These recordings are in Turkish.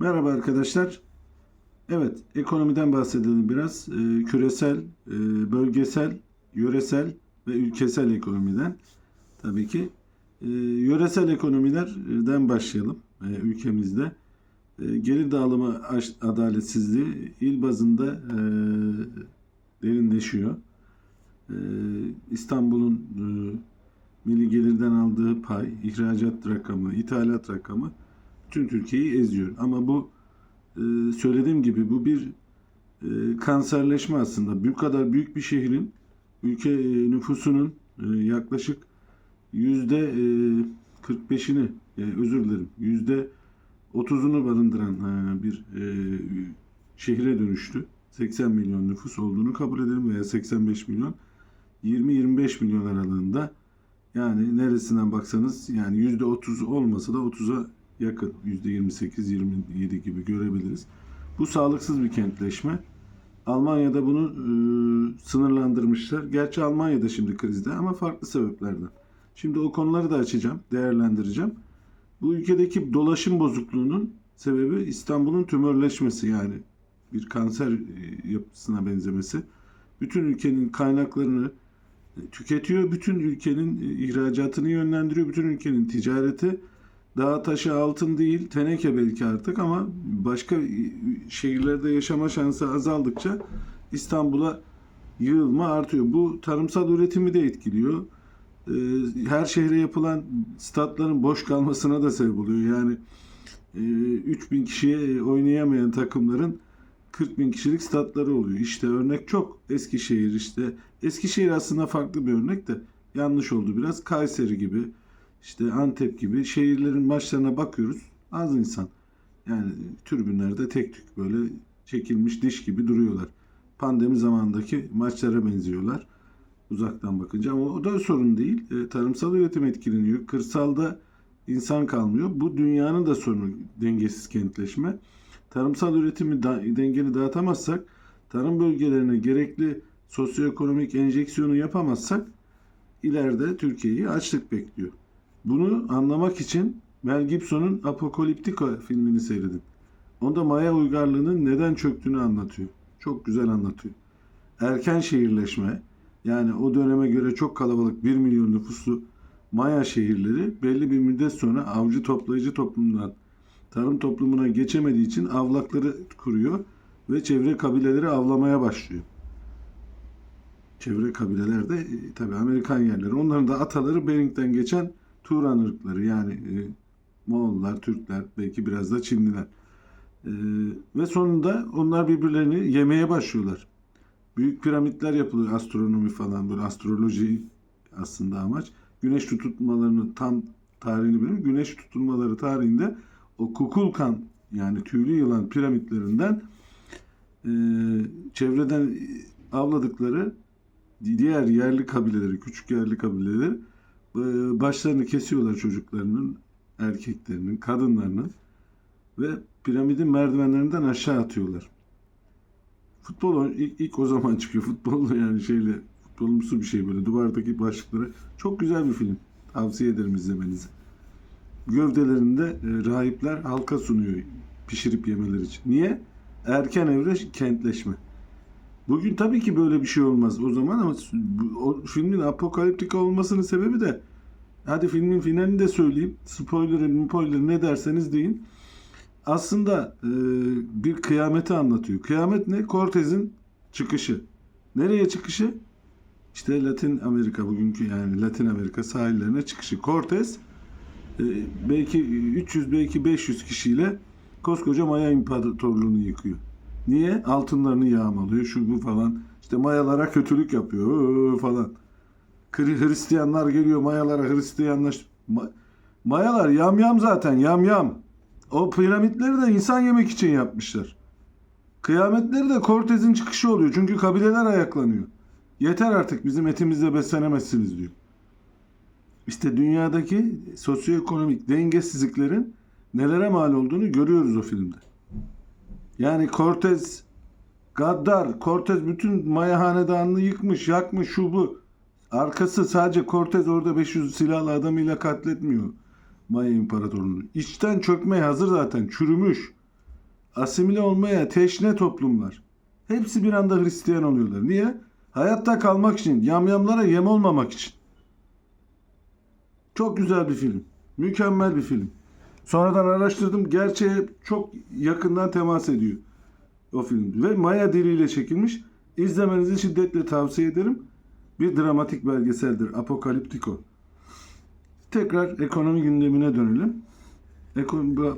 Merhaba arkadaşlar. Evet, ekonomiden bahsedelim biraz. Ee, küresel, e, bölgesel, yöresel ve ülkesel ekonomiden. Tabii ki. Ee, yöresel ekonomilerden başlayalım e, ülkemizde. E, gelir dağılımı adaletsizliği il bazında e, derinleşiyor. E, İstanbul'un e, milli gelirden aldığı pay, ihracat rakamı, ithalat rakamı tüm Türkiye'yi eziyor. Ama bu e, söylediğim gibi bu bir e, kanserleşme aslında. Bu kadar büyük bir şehrin ülke e, nüfusunun yaklaşık yüzde e, 45'ini yani özür dilerim yüzde 30'unu barındıran bir e, şehre dönüştü. 80 milyon nüfus olduğunu kabul edelim veya 85 milyon 20-25 milyon aralığında yani neresinden baksanız yani yüzde 30 olmasa da 30'a yakın yüzde 28-27 gibi görebiliriz. Bu sağlıksız bir kentleşme. Almanya'da bunu e, sınırlandırmışlar. Gerçi Almanya'da şimdi krizde ama farklı sebeplerden. Şimdi o konuları da açacağım, değerlendireceğim. Bu ülkedeki dolaşım bozukluğunun sebebi İstanbul'un tümörleşmesi yani bir kanser e, yapısına benzemesi. Bütün ülkenin kaynaklarını e, tüketiyor, bütün ülkenin e, ihracatını yönlendiriyor, bütün ülkenin ticareti Dağ taşı altın değil, teneke belki artık ama başka şehirlerde yaşama şansı azaldıkça İstanbul'a yığılma artıyor. Bu tarımsal üretimi de etkiliyor. Ee, Her şehre yapılan statların boş kalmasına da sebep oluyor. Yani e, 3000 kişiye oynayamayan takımların 40 bin kişilik statları oluyor. İşte örnek çok. Eskişehir işte. Eskişehir aslında farklı bir örnek de yanlış oldu biraz. Kayseri gibi işte Antep gibi şehirlerin maçlarına bakıyoruz. Az insan. Yani tribünlerde tek tük böyle çekilmiş diş gibi duruyorlar. Pandemi zamanındaki maçlara benziyorlar. Uzaktan bakınca ama o da sorun değil. E, tarımsal üretim etkileniyor. Kırsalda insan kalmıyor. Bu dünyanın da sorunu dengesiz kentleşme. Tarımsal üretimi da, dengeli dağıtamazsak, tarım bölgelerine gerekli sosyoekonomik enjeksiyonu yapamazsak ileride Türkiye'yi açlık bekliyor. Bunu anlamak için Mel Gibson'un Apokaliptika filmini seyredin. Onda Maya uygarlığının neden çöktüğünü anlatıyor. Çok güzel anlatıyor. Erken şehirleşme, yani o döneme göre çok kalabalık 1 milyon nüfuslu Maya şehirleri belli bir müddet sonra avcı toplayıcı toplumdan tarım toplumuna geçemediği için avlakları kuruyor ve çevre kabileleri avlamaya başlıyor. Çevre kabileler de e, tabii Amerikan yerleri. Onların da ataları Bering'den geçen Turan ırkları yani e, Moğollar, Türkler, belki biraz da Çinliler. E, ve sonunda onlar birbirlerini yemeye başlıyorlar. Büyük piramitler yapılıyor astronomi falan böyle astroloji aslında amaç. Güneş tutulmalarını tam tarihini bilmiyorum. Güneş tutulmaları tarihinde o Kukulkan yani tüylü yılan piramitlerinden e, çevreden avladıkları diğer yerli kabileleri, küçük yerli kabileleri başlarını kesiyorlar çocuklarının, erkeklerinin, kadınlarının ve piramidin merdivenlerinden aşağı atıyorlar. Futbol ilk, ilk o zaman çıkıyor. Futbol yani şeyle futbolumsu bir şey böyle duvardaki başlıkları. Çok güzel bir film. Tavsiye ederim izlemenizi. Gövdelerinde e, rahipler halka sunuyor pişirip yemeleri için. Niye? Erken evre kentleşme. Bugün tabii ki böyle bir şey olmaz o zaman ama o filmin apokaliptika olmasının sebebi de hadi filmin finalini de söyleyeyim. Spoiler, spoiler ne derseniz deyin. Aslında e, bir kıyameti anlatıyor. Kıyamet ne? Cortez'in çıkışı. Nereye çıkışı? İşte Latin Amerika bugünkü yani Latin Amerika sahillerine çıkışı. Cortez e, belki 300 belki 500 kişiyle koskoca Maya İmparatorluğunu yıkıyor. Niye? Altınlarını yağmalıyor şu bu falan. İşte Mayalara kötülük yapıyor öö falan. Kri- Hristiyanlar geliyor Mayalara Hristiyanlaş. Ma- Mayalar yamyam zaten yamyam. O piramitleri de insan yemek için yapmışlar. Kıyametleri de Cortez'in çıkışı oluyor. Çünkü kabileler ayaklanıyor. Yeter artık bizim etimizle beslenemezsiniz diyor. İşte dünyadaki sosyoekonomik dengesizliklerin nelere mal olduğunu görüyoruz o filmde. Yani Cortez gaddar, Cortez bütün Maya hanedanını yıkmış, yakmış şu bu. Arkası sadece Cortez orada 500 silahlı adamıyla katletmiyor Maya İmparatorluğunu. İçten çökmeye hazır zaten, çürümüş. asimile olmaya teşne toplumlar. Hepsi bir anda Hristiyan oluyorlar. Niye? Hayatta kalmak için, yamyamlara yem olmamak için. Çok güzel bir film. Mükemmel bir film. Sonradan araştırdım. Gerçeğe çok yakından temas ediyor o film. Ve Maya diliyle çekilmiş. İzlemenizi şiddetle tavsiye ederim. Bir dramatik belgeseldir. Apokaliptiko. Tekrar ekonomi gündemine dönelim.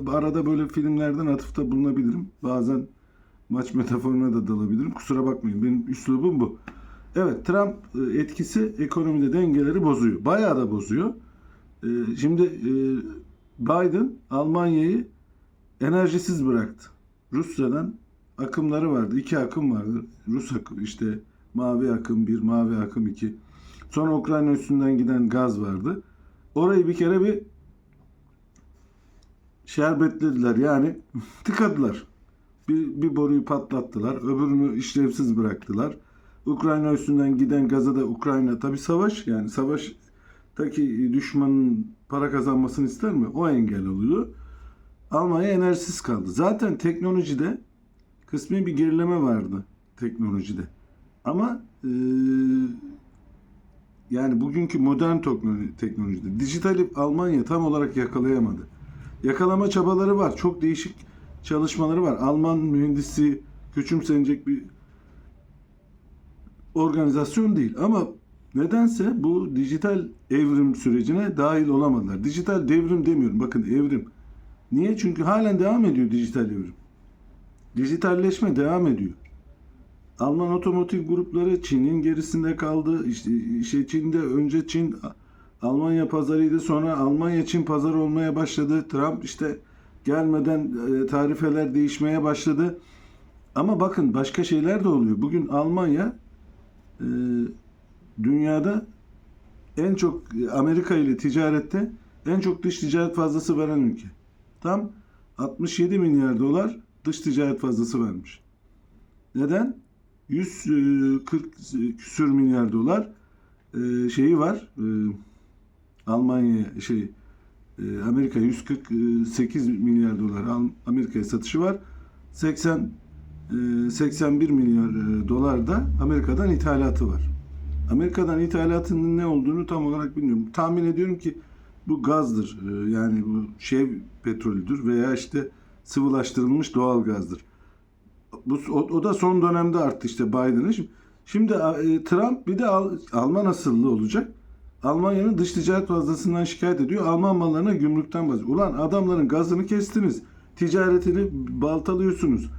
Arada böyle filmlerden atıfta bulunabilirim. Bazen maç metaforuna da dalabilirim. Kusura bakmayın. Benim üslubum bu. Evet Trump e, etkisi ekonomide dengeleri bozuyor. Bayağı da bozuyor. E, Şimdi e, Biden Almanya'yı enerjisiz bıraktı. Rusya'dan akımları vardı. İki akım vardı. Rus akım işte mavi akım bir, mavi akım iki. Sonra Ukrayna üstünden giden gaz vardı. Orayı bir kere bir şerbetlediler yani tıkadılar. Bir, bir boruyu patlattılar. Öbürünü işlevsiz bıraktılar. Ukrayna üstünden giden gaza da Ukrayna tabi savaş yani savaştaki düşmanın para kazanmasını ister mi? O engel oluyor. Almanya enerjisiz kaldı. Zaten teknolojide kısmi bir gerileme vardı teknolojide. Ama eee, yani bugünkü modern teknoloji, teknolojide dijitali Almanya tam olarak yakalayamadı. Yakalama çabaları var. Çok değişik çalışmaları var. Alman mühendisi küçümsenecek bir organizasyon değil. Ama nedense bu dijital evrim sürecine dahil olamadılar. Dijital devrim demiyorum. Bakın evrim. Niye? Çünkü halen devam ediyor dijital evrim. Dijitalleşme devam ediyor. Alman otomotiv grupları Çin'in gerisinde kaldı. İşte, işte Çin'de önce Çin Almanya pazarıydı. Sonra Almanya Çin pazarı olmaya başladı. Trump işte gelmeden e, tarifeler değişmeye başladı. Ama bakın başka şeyler de oluyor. Bugün Almanya e, dünyada en çok Amerika ile ticarette en çok dış ticaret fazlası veren ülke. Tam 67 milyar dolar dış ticaret fazlası vermiş. Neden? 140 küsür milyar dolar e, şeyi var. E, Almanya şey e, Amerika 148 milyar dolar Amerika'ya satışı var. 80 e, 81 milyar e, dolar da Amerika'dan ithalatı var. Amerika'dan ithalatının ne olduğunu tam olarak bilmiyorum. Tahmin ediyorum ki bu gazdır. E, Yani bu şey petrolüdür veya işte sıvılaştırılmış doğal gazdır. Bu, o, o da son dönemde arttı işte Biden'ın. Şimdi, şimdi e, Trump bir de Al- Alman asıllı olacak. Almanya'nın dış ticaret fazlasından şikayet ediyor. Alman mallarına gümrükten bahsediyor. Ulan adamların gazını kestiniz. Ticaretini baltalıyorsunuz.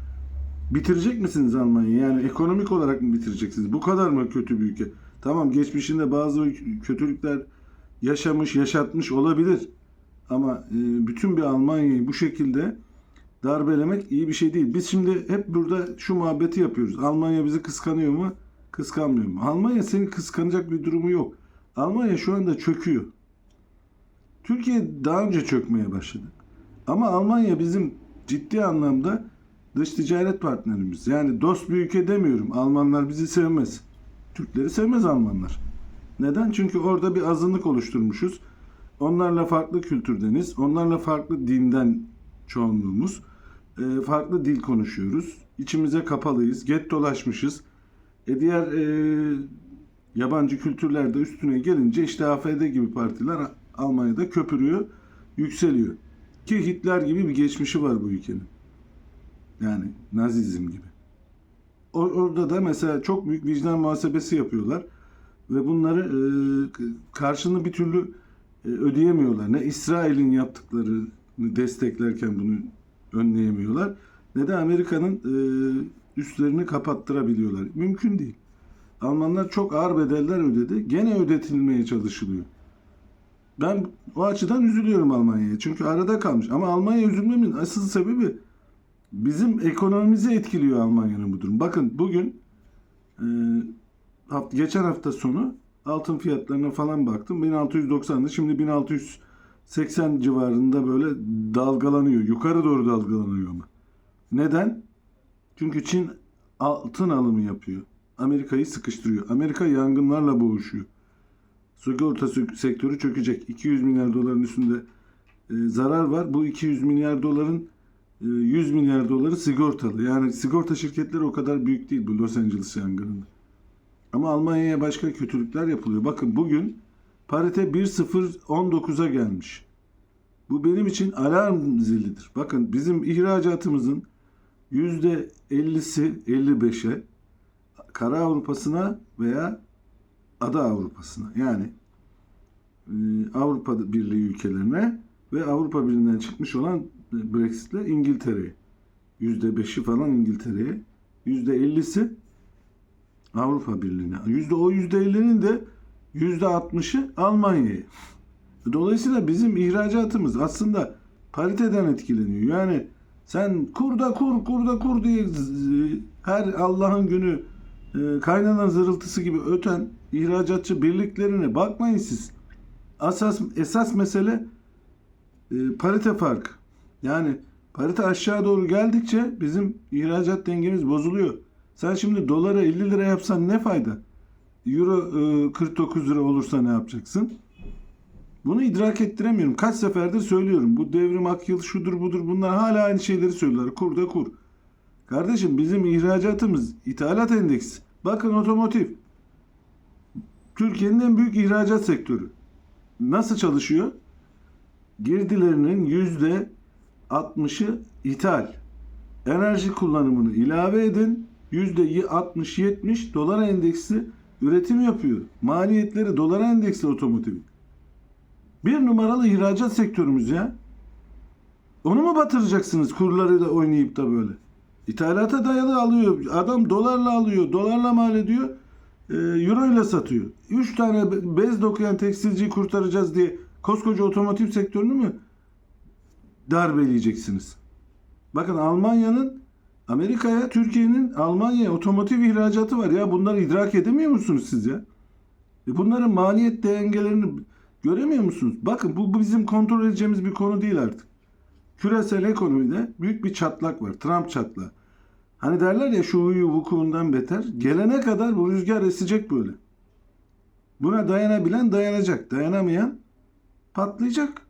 Bitirecek misiniz Almanya'yı? Yani ekonomik olarak mı bitireceksiniz? Bu kadar mı kötü bir ülke? Tamam geçmişinde bazı kötülükler yaşamış, yaşatmış olabilir. Ama e, bütün bir Almanya'yı bu şekilde darbelemek iyi bir şey değil. Biz şimdi hep burada şu muhabbeti yapıyoruz. Almanya bizi kıskanıyor mu? Kıskanmıyor mu? Almanya seni kıskanacak bir durumu yok. Almanya şu anda çöküyor. Türkiye daha önce çökmeye başladı. Ama Almanya bizim ciddi anlamda dış ticaret partnerimiz. Yani dost bir ülke demiyorum. Almanlar bizi sevmez. Türkleri sevmez Almanlar. Neden? Çünkü orada bir azınlık oluşturmuşuz. Onlarla farklı kültürdeniz. Onlarla farklı dinden çoğunluğumuz. Ee, farklı dil konuşuyoruz. İçimize kapalıyız. Gettolaşmışız. E diğer e, yabancı kültürler de üstüne gelince işte AFD gibi partiler Almanya'da köpürüyor, yükseliyor. Ki Hitler gibi bir geçmişi var bu ülkenin. Yani Nazizm gibi. O- Orada da mesela çok büyük vicdan muhasebesi yapıyorlar ve bunları e, karşını bir türlü e, ödeyemiyorlar. Ne İsrail'in yaptıklarını desteklerken bunu önleyemiyorlar ne de Amerika'nın e, üstlerini kapattırabiliyorlar. Mümkün değil. Almanlar çok ağır bedeller ödedi. Gene ödetilmeye çalışılıyor. Ben o açıdan üzülüyorum Almanya'ya. Çünkü arada kalmış. Ama Almanya üzülmemin asıl sebebi bizim ekonomimizi etkiliyor Almanya'nın bu durum. Bakın bugün e, haft- geçen hafta sonu altın fiyatlarına falan baktım. 1690'dı. Şimdi 1680 civarında böyle dalgalanıyor. Yukarı doğru dalgalanıyor ama. Neden? Çünkü Çin altın alımı yapıyor. Amerika'yı sıkıştırıyor. Amerika yangınlarla boğuşuyor. Sigorta sektörü çökecek. 200 milyar doların üstünde e, zarar var. Bu 200 milyar doların 100 milyar doları sigortalı. Yani sigorta şirketleri o kadar büyük değil bu Los Angeles yangınında. Ama Almanya'ya başka kötülükler yapılıyor. Bakın bugün parite 1.019'a gelmiş. Bu benim için alarm zilidir. Bakın bizim ihracatımızın %50'si 55'e Kara Avrupa'sına veya Ada Avrupa'sına yani e, Avrupa Birliği ülkelerine ve Avrupa Birliği'nden çıkmış olan Brexit'le İngiltere'ye. %5'i falan İngiltere'ye. %50'si Avrupa Birliği'ne. Yüzde o %50'nin de %60'ı Almanya'ya. Dolayısıyla bizim ihracatımız aslında pariteden etkileniyor. Yani sen kurda kur, kurda kur diye her Allah'ın günü e, kaynanan zırıltısı gibi öten ihracatçı birliklerine bakmayın siz. Asas, esas mesele e, parite farkı. Yani parite aşağı doğru geldikçe bizim ihracat dengemiz bozuluyor. Sen şimdi dolara 50 lira yapsan ne fayda? Euro e, 49 lira olursa ne yapacaksın? Bunu idrak ettiremiyorum. Kaç seferdir söylüyorum. Bu devrim ak yıl şudur budur bunlar hala aynı şeyleri söylüyorlar. Kur da kur. Kardeşim bizim ihracatımız ithalat endeksi. Bakın otomotiv. Türkiye'nin en büyük ihracat sektörü. Nasıl çalışıyor? Girdilerinin yüzde 60'ı ithal. Enerji kullanımını ilave edin. Yüzde 60-70 dolar endeksli üretim yapıyor. Maliyetleri dolar endeksli otomotivin. Bir numaralı ihracat sektörümüz ya. Onu mu batıracaksınız kurlarıyla oynayıp da böyle? İthalata dayalı alıyor. Adam dolarla alıyor. Dolarla mal ediyor. E, euro ile satıyor. Üç tane be- bez dokuyan tekstilciyi kurtaracağız diye koskoca otomotiv sektörünü mü darbeleyeceksiniz? Bakın Almanya'nın Amerika'ya, Türkiye'nin Almanya'ya otomotiv ihracatı var ya. Bunları idrak edemiyor musunuz siz ya? E bunların maliyet dengelerini göremiyor musunuz? Bakın bu, bu bizim kontrol edeceğimiz bir konu değil artık. Küresel ekonomide büyük bir çatlak var. Trump çatlağı. Hani derler ya şu huyu vukuundan beter. Gelene kadar bu rüzgar esecek böyle. Buna dayanabilen dayanacak. Dayanamayan patlayacak.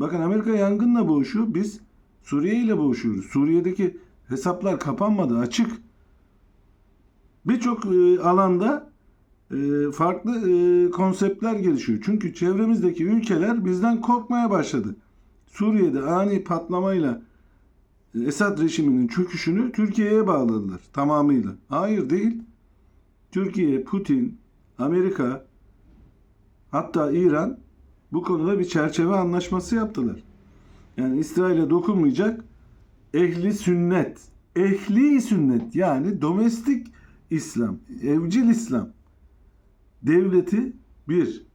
Bakın Amerika yangınla boğuşuyor. Biz Suriye ile boğuşuyoruz. Suriye'deki hesaplar kapanmadı. Açık. Birçok e, alanda e, farklı e, konseptler gelişiyor. Çünkü çevremizdeki ülkeler bizden korkmaya başladı. Suriye'de ani patlamayla Esad rejiminin çöküşünü Türkiye'ye bağladılar tamamıyla. Hayır değil. Türkiye, Putin, Amerika hatta İran bu konuda bir çerçeve anlaşması yaptılar. Yani İsrail'e dokunmayacak ehli sünnet, ehli sünnet yani domestik İslam, evcil İslam devleti bir,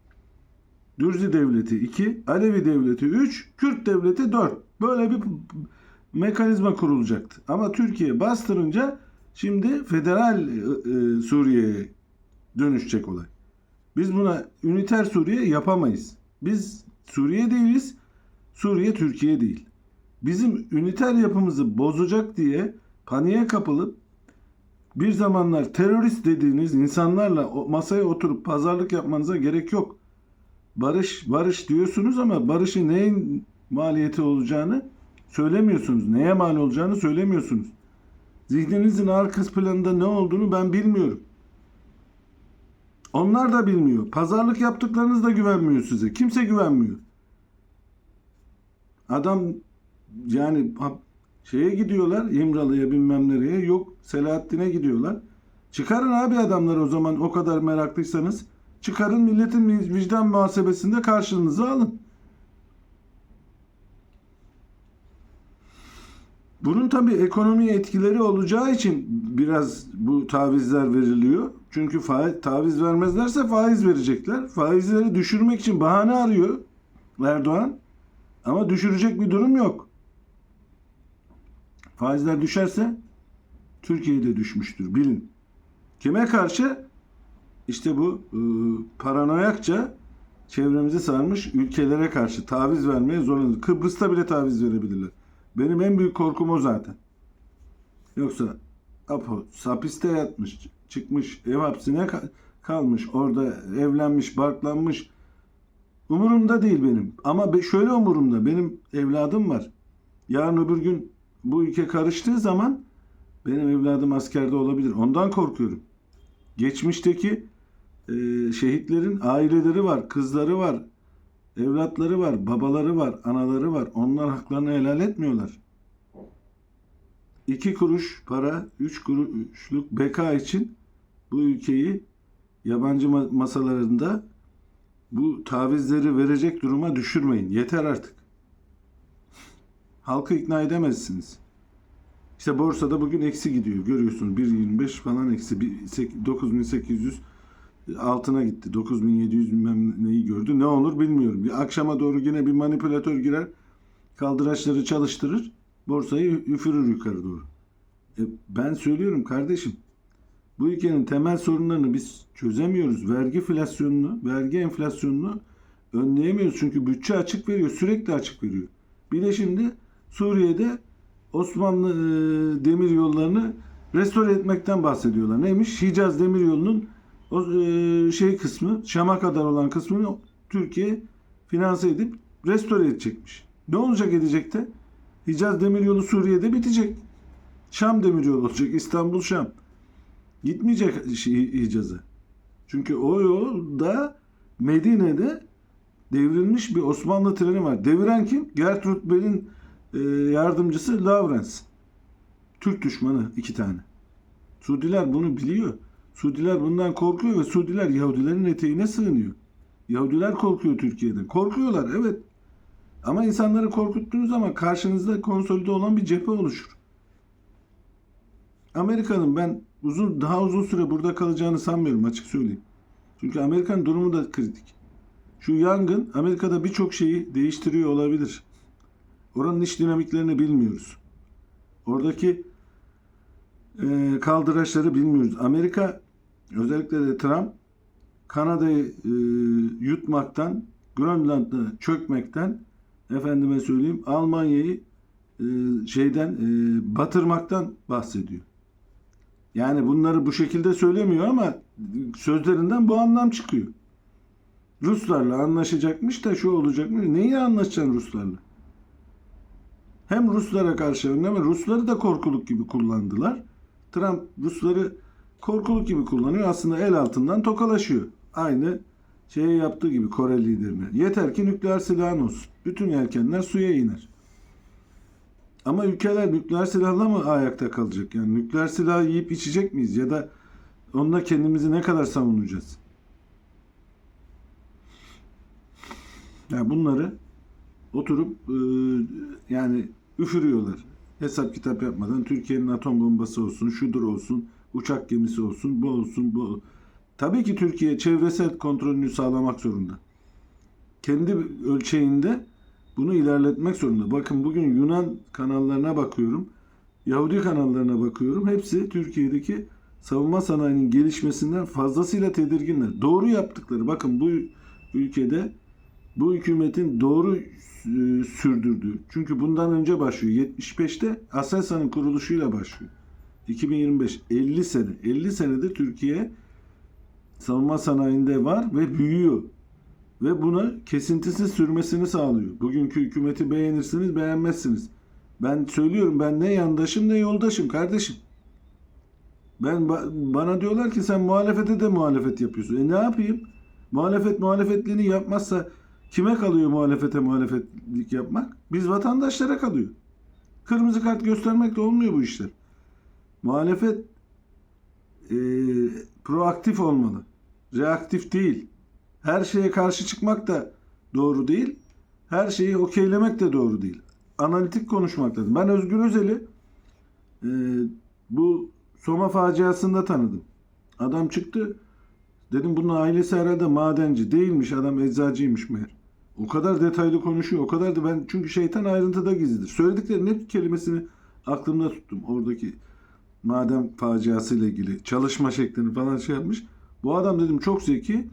Dürzi devleti 2, Alevi devleti 3, Kürt devleti 4. Böyle bir mekanizma kurulacaktı. Ama Türkiye bastırınca şimdi federal e, e, Suriye'ye dönüşecek olay. Biz buna üniter Suriye yapamayız. Biz Suriye değiliz. Suriye Türkiye değil. Bizim üniter yapımızı bozacak diye paniğe kapılıp bir zamanlar terörist dediğiniz insanlarla masaya oturup pazarlık yapmanıza gerek yok. Barış barış diyorsunuz ama barışın neyin maliyeti olacağını söylemiyorsunuz. Neye mal olacağını söylemiyorsunuz. Zihninizin arka planında ne olduğunu ben bilmiyorum. Onlar da bilmiyor. Pazarlık yaptıklarınız da güvenmiyor size. Kimse güvenmiyor. Adam yani şeye gidiyorlar İmralı'ya bilmem nereye yok Selahattin'e gidiyorlar. Çıkarın abi adamları o zaman o kadar meraklıysanız. Çıkarın milletin vicdan muhasebesinde karşınıza alın. Bunun tabii ekonomiye etkileri olacağı için biraz bu tavizler veriliyor. Çünkü faiz, taviz vermezlerse faiz verecekler. Faizleri düşürmek için bahane arıyor Erdoğan. Ama düşürecek bir durum yok. Faizler düşerse Türkiye'de düşmüştür bilin. Kime karşı? İşte bu e, paranoyakça çevremizi sarmış ülkelere karşı taviz vermeye zorlanır. Kıbrıs'ta bile taviz verebilirler. Benim en büyük korkum o zaten. Yoksa Apo hapiste yatmış, çıkmış, ev hapsine ka- kalmış, orada evlenmiş, barklanmış. Umurumda değil benim. Ama şöyle umurumda. Benim evladım var. Yarın öbür gün bu ülke karıştığı zaman benim evladım askerde olabilir. Ondan korkuyorum. Geçmişteki e, şehitlerin aileleri var, kızları var, evlatları var, babaları var, anaları var. Onlar haklarını helal etmiyorlar. İki kuruş para, üç kuruşluk beka için bu ülkeyi yabancı ma- masalarında bu tavizleri verecek duruma düşürmeyin. Yeter artık. Halkı ikna edemezsiniz. İşte borsada bugün eksi gidiyor. Görüyorsunuz 1.25 falan eksi. Bir sek- 9800 altına gitti. 9700 bilmem neyi gördü. Ne olur bilmiyorum. Bir akşama doğru yine bir manipülatör girer. Kaldıraçları çalıştırır. Borsayı üfürür yukarı doğru. E, ben söylüyorum kardeşim. Bu ülkenin temel sorunlarını biz çözemiyoruz. Vergi enflasyonunu, vergi enflasyonunu önleyemiyoruz. Çünkü bütçe açık veriyor. Sürekli açık veriyor. Bir de şimdi Suriye'de Osmanlı e, demir yollarını restore etmekten bahsediyorlar. Neymiş? Hicaz demir yolunun o e, şey kısmı, Şam'a kadar olan kısmını Türkiye finanse edip restore edecekmiş. Ne olacak edecekte? Hicaz demir yolu Suriye'de bitecek. Şam demir yolu olacak. İstanbul Şam. Gitmeyecek şey, Hicaz'a. Çünkü o yolda Medine'de devrilmiş bir Osmanlı treni var. Deviren kim? Gertrud Bell'in e, yardımcısı Lawrence. Türk düşmanı iki tane. Suudiler bunu biliyor. Suudiler bundan korkuyor ve Suudiler Yahudilerin eteğine sığınıyor. Yahudiler korkuyor Türkiye'den. Korkuyorlar evet. Ama insanları korkuttuğunuz zaman karşınızda konsolide olan bir cephe oluşur. Amerika'nın ben uzun daha uzun süre burada kalacağını sanmıyorum açık söyleyeyim. Çünkü Amerikan durumu da kritik. Şu yangın Amerika'da birçok şeyi değiştiriyor olabilir. Oranın iş dinamiklerini bilmiyoruz. Oradaki e, kaldıraçları bilmiyoruz. Amerika özellikle de Trump Kanada'yı e, yutmaktan, Grönland'ı çökmekten, efendime söyleyeyim Almanya'yı e, şeyden e, batırmaktan bahsediyor. Yani bunları bu şekilde söylemiyor ama sözlerinden bu anlam çıkıyor. Ruslarla anlaşacakmış da şu olacakmış. Neyi anlaşacaksın Ruslarla? Hem Ruslara karşı önleme, Rusları da korkuluk gibi kullandılar. Trump Rusları korkuluk gibi kullanıyor. Aslında el altından tokalaşıyor. Aynı şeye yaptığı gibi Kore liderine. Yeter ki nükleer silahın olsun. Bütün yelkenler suya iner. Ama ülkeler nükleer silahla mı ayakta kalacak? Yani nükleer silah yiyip içecek miyiz? Ya da onunla kendimizi ne kadar savunacağız? Yani bunları oturup e, yani üfürüyorlar. Hesap kitap yapmadan Türkiye'nin atom bombası olsun, şudur olsun, uçak gemisi olsun, bu olsun, bu. Tabii ki Türkiye çevresel kontrolünü sağlamak zorunda. Kendi ölçeğinde bunu ilerletmek zorunda. Bakın bugün Yunan kanallarına bakıyorum. Yahudi kanallarına bakıyorum. Hepsi Türkiye'deki savunma sanayinin gelişmesinden fazlasıyla tedirginler. Doğru yaptıkları. Bakın bu ülkede bu hükümetin doğru e, sürdürdüğü. Çünkü bundan önce başlıyor. 75'te Aselsan'ın kuruluşuyla başlıyor. 2025 50 sene. 50 senedir Türkiye savunma sanayinde var ve büyüyor. Ve buna kesintisiz sürmesini sağlıyor. Bugünkü hükümeti beğenirsiniz, beğenmezsiniz. Ben söylüyorum ben ne yandaşım ne yoldaşım kardeşim. Ben ba- bana diyorlar ki sen muhalefete de muhalefet yapıyorsun. E ne yapayım? Muhalefet muhalefetliğini yapmazsa kime kalıyor muhalefete muhalefetlik yapmak? Biz vatandaşlara kalıyor. Kırmızı kart göstermek de olmuyor bu işler. Muhalefet e, proaktif olmalı. Reaktif değil. Her şeye karşı çıkmak da doğru değil. Her şeyi okeylemek de doğru değil. Analitik konuşmak lazım. Ben Özgür Özel'i e, bu Soma faciasında tanıdım. Adam çıktı. Dedim bunun ailesi herhalde madenci. Değilmiş adam eczacıymış meğer. O kadar detaylı konuşuyor. O kadar da ben çünkü şeytan ayrıntıda gizlidir. Söylediklerinin hep kelimesini aklımda tuttum. Oradaki maden faciasıyla ilgili çalışma şeklini falan şey yapmış. Bu adam dedim çok zeki.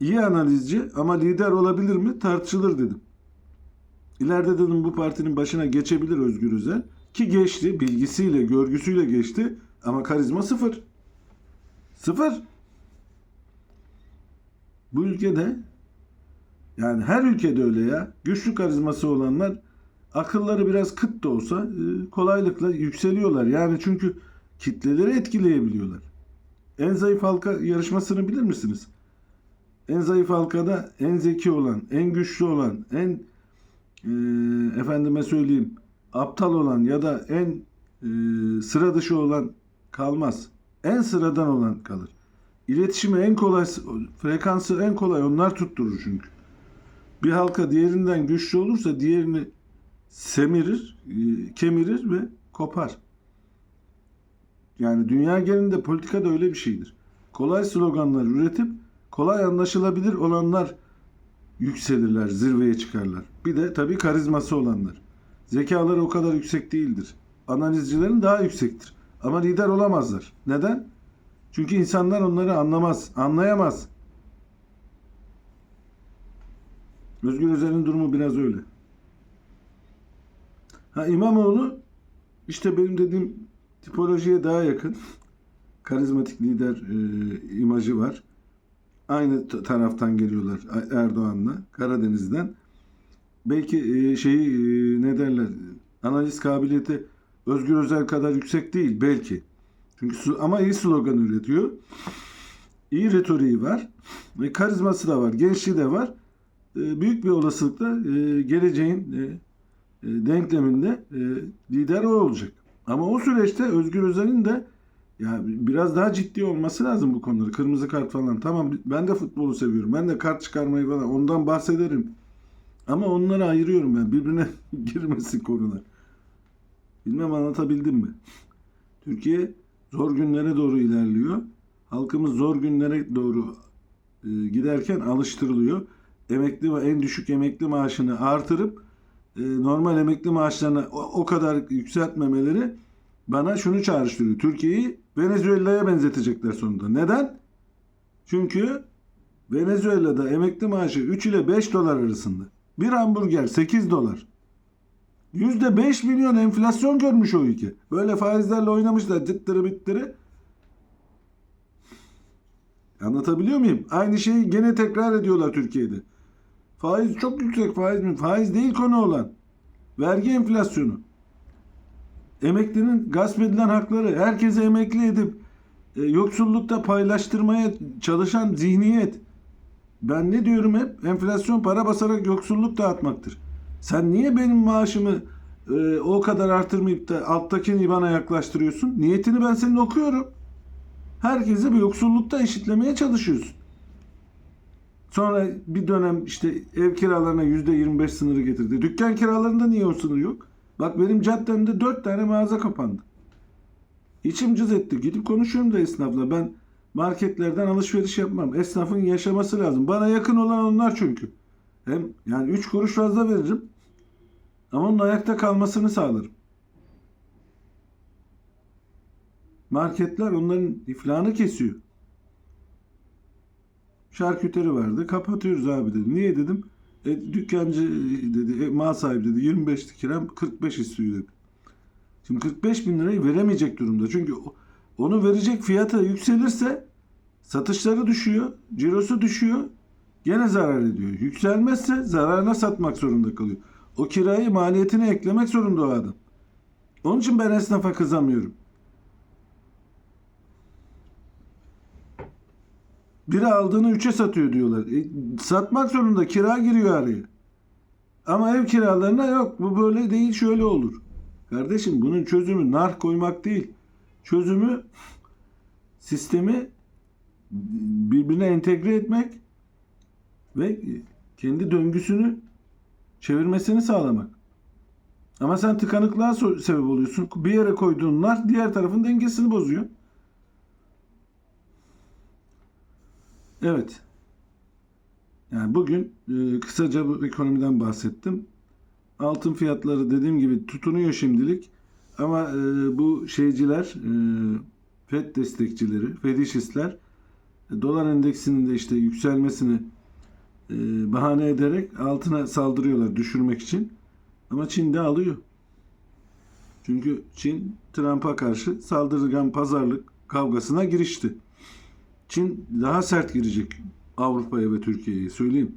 iyi analizci ama lider olabilir mi tartışılır dedim. İleride dedim bu partinin başına geçebilir Özgür Özel. Ki geçti. Bilgisiyle, görgüsüyle geçti. Ama karizma sıfır. Sıfır. Bu ülkede yani her ülkede öyle ya. Güçlü karizması olanlar akılları biraz kıt da olsa e, kolaylıkla yükseliyorlar. Yani çünkü kitleleri etkileyebiliyorlar. En zayıf halka yarışmasını bilir misiniz? En zayıf halkada en zeki olan, en güçlü olan, en e, efendime söyleyeyim aptal olan ya da en e, sıra dışı olan kalmaz. En sıradan olan kalır. İletişimi en kolay, frekansı en kolay onlar tutturur çünkü. Bir halka diğerinden güçlü olursa diğerini semirir, e, kemirir ve kopar. Yani dünya genelinde politika da öyle bir şeydir. Kolay sloganlar üretip kolay anlaşılabilir olanlar yükselirler, zirveye çıkarlar. Bir de tabii karizması olanlar. Zekaları o kadar yüksek değildir. Analizcilerin daha yüksektir. Ama lider olamazlar. Neden? Çünkü insanlar onları anlamaz, anlayamaz. Özgür Özel'in durumu biraz öyle. Ha İmamoğlu işte benim dediğim tipolojiye daha yakın. Karizmatik lider e, imajı var. Aynı taraftan geliyorlar Erdoğan'la Karadeniz'den. Belki e, şeyi e, ne derler analiz kabiliyeti Özgür Özel kadar yüksek değil belki. Çünkü ama iyi slogan üretiyor. İyi retoriği var. Ve karizması da var. Gençliği de var. E, büyük bir olasılıkla e, geleceğin e, denkleminde e, lider o olacak. Ama o süreçte Özgür Özel'in de ya biraz daha ciddi olması lazım bu konuları. Kırmızı kart falan. Tamam ben de futbolu seviyorum. Ben de kart çıkarmayı falan ondan bahsederim. Ama onları ayırıyorum ben. Birbirine girmesin konular. Bilmem anlatabildim mi? Türkiye zor günlere doğru ilerliyor. Halkımız zor günlere doğru e, giderken alıştırılıyor. Emekli ve en düşük emekli maaşını artırıp e, normal emekli maaşlarını o, o kadar yükseltmemeleri bana şunu çağrıştırıyor. Türkiye'yi Venezuela'ya benzetecekler sonunda. Neden? Çünkü Venezuela'da emekli maaşı 3 ile 5 dolar arasında. Bir hamburger 8 dolar. %5 milyon enflasyon görmüş o ülke. Böyle faizlerle oynamışlar dıttırı bittiri. Anlatabiliyor muyum? Aynı şeyi gene tekrar ediyorlar Türkiye'de. Faiz çok yüksek faiz mi? Faiz değil konu olan. Vergi enflasyonu. Emeklinin gasp edilen hakları herkese emekli edip e, yoksullukta paylaştırmaya çalışan zihniyet. Ben ne diyorum hep? Enflasyon para basarak yoksulluk dağıtmaktır. Sen niye benim maaşımı e, o kadar artırmayıp da alttakini bana yaklaştırıyorsun? Niyetini ben senin okuyorum. Herkesi bir yoksullukta eşitlemeye çalışıyorsun. Sonra bir dönem işte ev kiralarına yüzde 25 sınırı getirdi. Dükkan kiralarında niye o sınır yok? Bak benim caddemde dört tane mağaza kapandı. İçim cız etti. Gidip konuşuyorum da esnafla. Ben marketlerden alışveriş yapmam. Esnafın yaşaması lazım. Bana yakın olan onlar çünkü. Hem yani üç kuruş fazla veririm. Ama onun ayakta kalmasını sağlarım. Marketler onların iflahını kesiyor. Şarküteri vardı. Kapatıyoruz abi dedi. Niye dedim? E, dükkancı dedi, e, mal sahibi dedi 25'ti kiram 45 istiyor dedi. Şimdi 45 bin lirayı veremeyecek durumda. Çünkü onu verecek fiyata yükselirse satışları düşüyor, cirosu düşüyor, gene zarar ediyor. Yükselmezse zararına satmak zorunda kalıyor. O kirayı maliyetine eklemek zorunda o adam. Onun için ben esnafa kızamıyorum. Biri aldığını üçe satıyor diyorlar. E, satmak zorunda kira giriyor araya. Ama ev kiralarına yok. Bu böyle değil şöyle olur. Kardeşim bunun çözümü nar koymak değil. Çözümü sistemi birbirine entegre etmek ve kendi döngüsünü çevirmesini sağlamak. Ama sen tıkanıklığa sebep oluyorsun. Bir yere koyduğun nar diğer tarafın dengesini bozuyor. Evet. Yani bugün e, kısaca bu ekonomiden bahsettim. Altın fiyatları dediğim gibi tutunuyor şimdilik. Ama e, bu şeyciler, e, FED destekçileri, Fedişistler e, dolar endeksinin de işte yükselmesini e, bahane ederek altına saldırıyorlar düşürmek için. Ama Çin de alıyor. Çünkü Çin Trump'a karşı saldırgan pazarlık kavgasına girişti. Çin daha sert girecek Avrupa'ya ve Türkiye'ye söyleyeyim.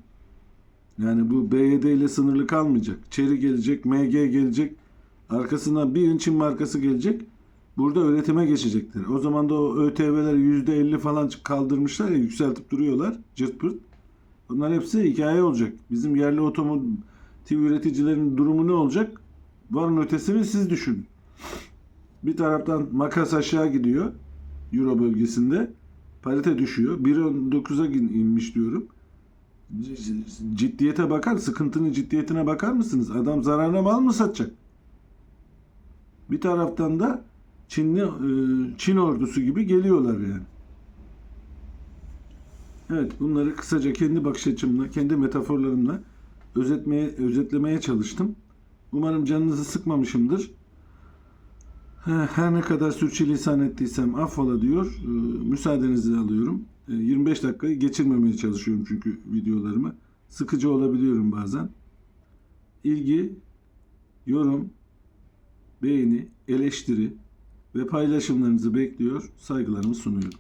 Yani bu BYD ile sınırlı kalmayacak. Chery gelecek, MG gelecek. Arkasına bir Çin markası gelecek. Burada üretime geçecekler. O zaman da o ÖTV'ler %50 falan kaldırmışlar ya yükseltip duruyorlar. Cırt pırt. Bunlar hepsi hikaye olacak. Bizim yerli otomotiv üreticilerin durumu ne olacak? Varın ötesini siz düşünün. Bir taraftan makas aşağı gidiyor. Euro bölgesinde. Parite düşüyor. 1.19'a inmiş diyorum. Ciddiyete bakar, sıkıntının ciddiyetine bakar mısınız? Adam zararına mal mı satacak? Bir taraftan da Çinli e, Çin ordusu gibi geliyorlar yani. Evet, bunları kısaca kendi bakış açımla, kendi metaforlarımla özetmeye, özetlemeye çalıştım. Umarım canınızı sıkmamışımdır. He, Her ne kadar sürçülisan ettiysem affola diyor. Ee, Müsaadenizi alıyorum. Ee, 25 dakikayı geçirmemeye çalışıyorum çünkü videolarımı. Sıkıcı olabiliyorum bazen. İlgi, yorum, beğeni, eleştiri ve paylaşımlarınızı bekliyor. Saygılarımı sunuyorum.